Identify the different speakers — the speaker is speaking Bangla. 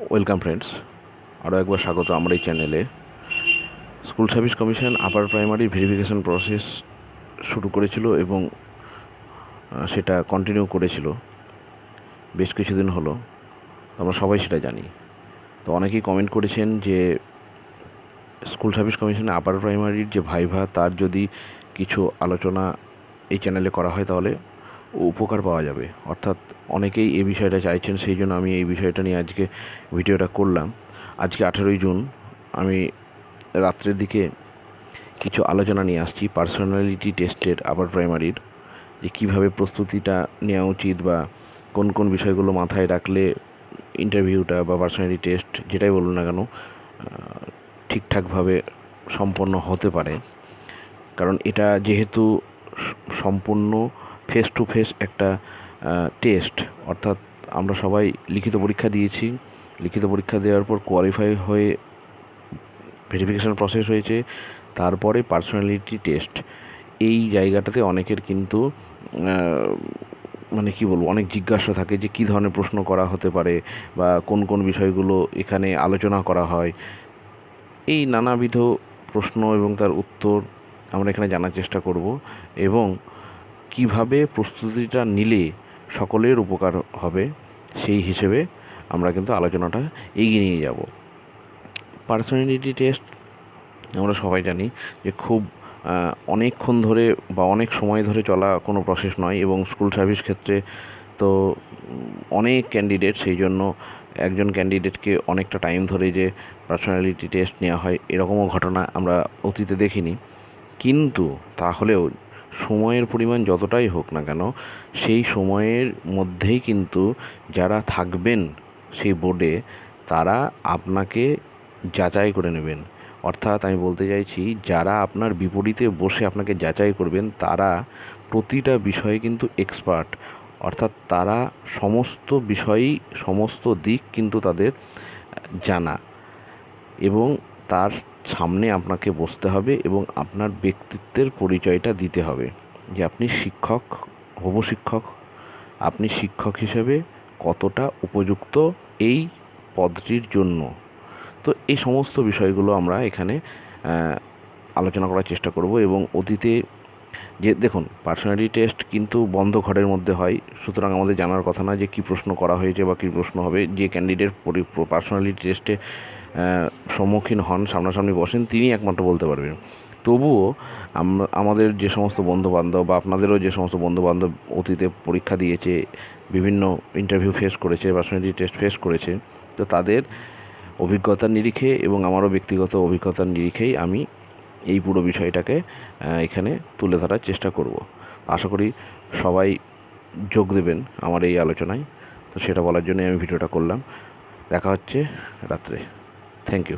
Speaker 1: ওয়েলকাম ফ্রেন্ডস, আরও একবার স্বাগত আমার এই চ্যানেলে। School service commission upper primary verification process শুরু করেছিল এবং সেটা কন্টিনিউ করেছিল। বেশ কিছুদিন হলো, আমরা সবাই সেটা জানি। তো অনেকেই কমেন্ট করেছেন যে, স্কুল সার্ভিস কমিশনে আপার প্রাইমারির যে ভাইভা, তার যদি কিছু আলোচনা এই চ্যানেলে করা হয় তাহলে? উপকার পাওয়া যাবে। অর্থাৎ অনেকেই এই বিষয়টা চাইছেন, সেই জন্য আমি এই বিষয়টা নিয়ে আজকে ভিডিওটা করলাম। আজকে আঠেরোই জুন, আমি রাত্রের দিকে কিছু আলোচনা নিয়ে আসছি পার্সোনালিটি টেস্টের আবার প্রাইমারির যে কীভাবে প্রস্তুতিটা নেওয়া উচিত বা কোন কোন বিষয়গুলো মাথায় রাখলে ইন্টারভিউটা বা পার্সোনালিটি টেস্ট যেটাই বলুন না কেন ঠিকঠাকভাবে সম্পন্ন হতে পারে। কারণ এটা যেহেতু সম্পূর্ণ ফেস টু ফেস একটা টেস্ট অর্থাৎ আমরা সবাই লিখিত পরীক্ষা দিয়েছি। লিখিত পরীক্ষা দেওয়ার পর কোয়ালিফাই হয়ে ভেরিফিকেশন প্রসেস হয়েছে। তারপরে পার্সোনালিটি টেস্ট এই জায়গাটাতে অনেকের কিন্তু মানে কি বলব, অনেক জিজ্ঞাসা থাকে যে কী ধরনের প্রশ্ন করা হতে পারে বা কোন কোন বিষয়গুলো এখানে আলোচনা করা হয়। এই নানাবিধ প্রশ্ন এবং তার উত্তর আমরা এখানে জানার চেষ্টা করব এবং কীভাবে প্রস্তুতিটা নিলে সকলের উপকার হবে, সেই হিসেবে আমরা কিন্তু আলোচনাটা এগিয়ে নিয়ে যাব। পার্সোনালিটি টেস্ট আমরা সবাই জানি যে খুব অনেকক্ষণ ধরে বা অনেক সময় ধরে চলা কোনো প্রসেস নয় এবং স্কুল সার্ভিস ক্ষেত্রে তো অনেক ক্যান্ডিডেট সেই জন্য একজন ক্যান্ডিডেটকে অনেকটা টাইম ধরে যে পার্সোনালিটি টেস্ট নেওয়া হয়, এরকমও ঘটনা আমরা অতীতে দেখিনি। কিন্তু তাহলেও সময়ের পরিমাণ যতটাই হোক না কেন, সেই সময়ের মধ্যেই কিন্তু যারা থাকবেন সেই বোর্ডে তারা আপনাকে যাচাই করে নেবেন। অর্থাৎ আমি বলতে চাইছি, যারা আপনার বিপরীতে বসে আপনাকে যাচাই করবেন, তারা প্রতিটা বিষয়ে কিন্তু এক্সপার্ট অর্থাৎ তারা সমস্ত বিষয়ই, সমস্ত দিক কিন্তু তাদের জানা। এবং তার সামনে আপনাকে বসতে হবে এবং আপনার ব্যক্তিত্বের পরিচয়টা দিতে হবে। যে আপনি শিক্ষক হব শিক্ষক আপনি শিক্ষক হিসেবে কতটা উপযুক্ত এই পদটির জন্য। তো এই সমস্ত বিষয়গুলো আমরা এখানে আলোচনা করার চেষ্টা করব এবং অতীতে যে, দেখুন পার্সোনালিটি টেস্ট কিন্তু বন্ধ ঘরের মধ্যে হয়। সুতরাং আমাদের জানার কথা না যে কী প্রশ্ন করা হয়েছে বা কী প্রশ্ন হবে। যে ক্যান্ডিডেট পার্সোনালিটি টেস্টে সম্মুখীন হন, সামনাসামনি বসেন তিনি একমাত্র বলতে পারবেন। তবুও আমাদের যে সমস্ত বন্ধুবান্ধব বা আপনাদেরও যে সমস্ত বন্ধুবান্ধব অতীতে পরীক্ষা দিয়েছে, বিভিন্ন ইন্টারভিউ ফেস করেছে পার্সোনালিটি টেস্ট ফেস করেছে, তো তাদের অভিজ্ঞতার নিরিখে এবং আমারও ব্যক্তিগত অভিজ্ঞতার নিরিখেই আমি এই পুরো বিষয়টাকে এখানে তুলে ধরার চেষ্টা করব। আশা করি সবাই যোগ দেবেন আমার এই আলোচনায়। তো সেটা বলার জন্য আমি ভিডিওটা করলাম। দেখা হচ্ছে রাত্রে। Thank you